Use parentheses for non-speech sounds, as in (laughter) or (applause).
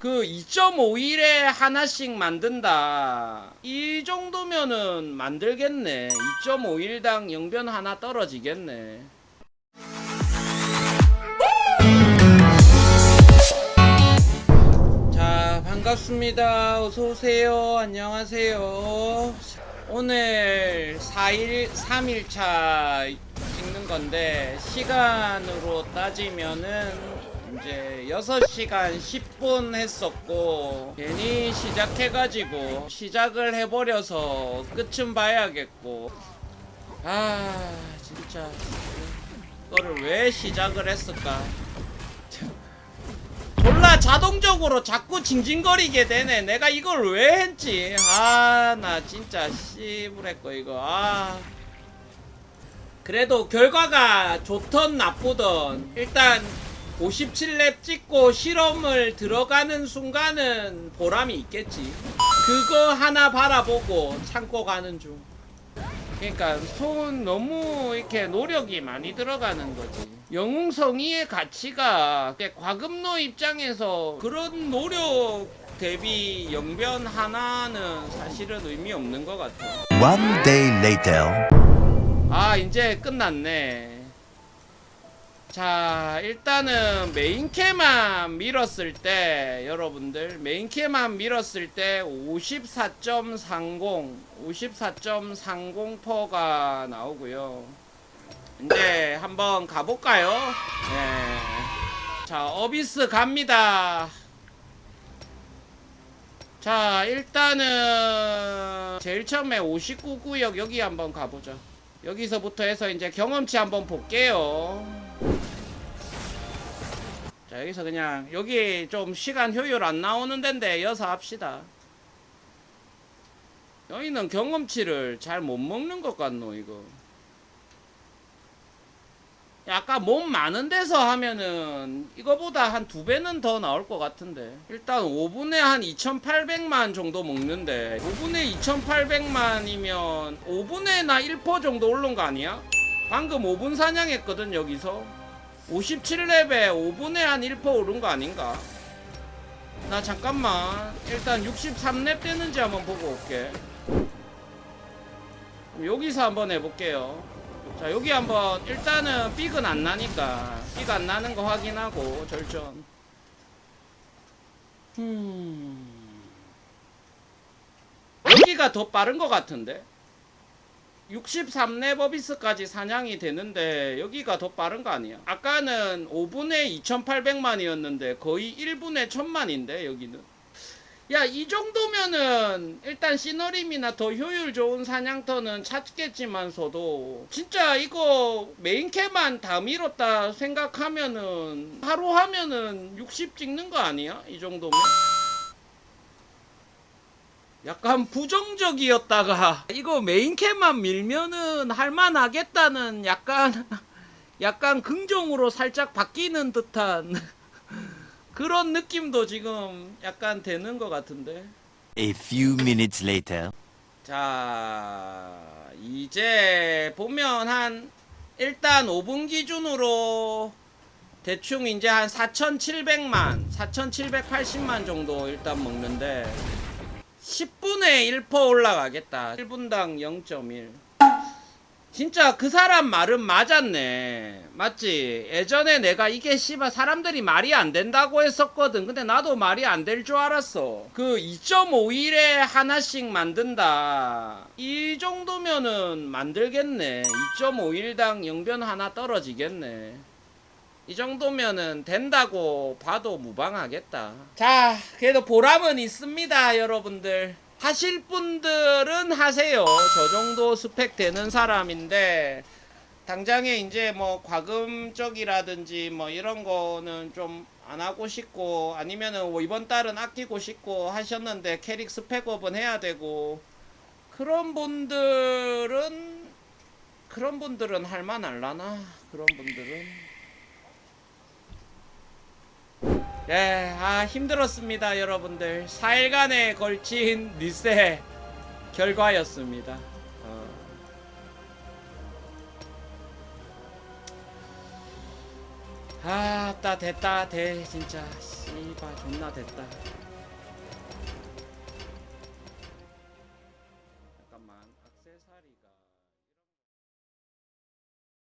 그 2.5일에 하나씩 만든다. 이 정도면은 만들겠네. 2.5일당 영변 하나 떨어지겠네. 자, 반갑습니다. 어서오세요. 안녕하세요. 오늘 4일, 3일차 찍는 건데, 시간으로 따지면은 이제 6시간 10분 했었고, 괜히 시작해가지고, 시작을 해버려서 끝은 봐야겠고, 아, 진짜. 이거를 왜 시작을 했을까? 졸라 자동적으로 자꾸 징징거리게 되네. 내가 이걸 왜 했지? 아, 나 진짜 씨부랬고 이거. 아. 그래도 결과가 좋던 나쁘던 일단 57렙 찍고 실험을 들어가는 순간은 보람이 있겠지. 그거 하나 바라보고 참고 가는 중. 그러니까 손 너무 이렇게 노력이 많이 들어가는 거지. 영웅성의의 가치가 과금노 입장에서 그런 노력 대비 영변 하나는 사실은 의미 없는 것 같아. One day later. 아 이제 끝났네. 자 일단은 메인캐만 밀었을 때 여러분들 메인캐만 밀었을 때 54.30 54.30%가 나오고요. 이제 한번 가볼까요? 네. 자 어비스 갑니다. 자 일단은 제일 처음에 59구역 여기 한번 가보자 여기서부터 해서 이제 경험치 한번 볼게요 자 여기서 그냥 여기 좀 시간 효율 안 나오는 데인데 여서 합시다. 여기는 경험치를 잘 못 먹는 것 같노 이거? 약간 몸 많은 데서 하면은 이거보다 한 두 배는 더 나올 것 같은데. 일단 5분에 한 2800만 정도 먹는데 5분에 2800만이면 5분에 나 1% 정도 오른 거 아니야? 방금 5분 사냥했거든 여기서. 57렙에 5분에 한 1% 오른 거 아닌가? 나 잠깐만 일단 63렙 되는지 한번 보고 올게. 여기서 한번 해볼게요. 자 여기 한번 일단은 삑은 안 나니까 삑 안 나는 거 확인하고 절전. 음 여기가 더 빠른 것 같은데 63렙 어비스까지 사냥이 되는데 여기가 더 빠른 거 아니야 아까는 5분에 2800만이었는데 거의 1분에 1000만인데 여기는 야 이 정도면은 일단 시너림이나 더 효율 좋은 사냥터는 찾겠지만서도 진짜 이거 메인캐만 다 밀었다 생각하면은 하루 하면은 60 찍는 거 아니야? 이 정도면? 약간 부정적이었다가 이거 메인캐만 밀면은 할만하겠다는 약간 (laughs) 약간 긍정으로 살짝 바뀌는 듯한 (laughs) 그런 느낌도 지금 약간 되는 것 같은데. A few minutes later. 자, 이제 보면 한 일단 5분 기준으로 대충 이제 한 4,700만, 4,780만 정도 일단 먹는데 10분의 1% 올라가겠다. 1분당 0.1. 진짜 그 사람 말은 맞았네. 맞지? 예전에 내가 이게 씨발 사람들이 말이 안 된다고 했었거든. 근데 나도 말이 안 될 줄 알았어. 그 2.5일에 하나씩 만든다. 이 정도면은 만들겠네. 2.5일당 영변 하나 떨어지겠네. 이 정도면은 된다고 봐도 무방하겠다. 자, 그래도 보람은 있습니다, 여러분들. 하실 분들은 하세요. 저 정도 스펙 되는 사람인데 당장에 이제 뭐 과금 쪽이라든지 뭐 이런 거는 좀 안 하고 싶고 아니면은 뭐 이번 달은 아끼고 싶고 하셨는데 캐릭 스펙업은 해야 되고 그런 분들은 그런 분들은 할만할라나 그런 분들은 예, 아 힘들었습니다, 여러분들. 4일간에 걸친 리세 결과였습니다. 어. 아 따 됐다 돼 진짜 씨발 존나 됐다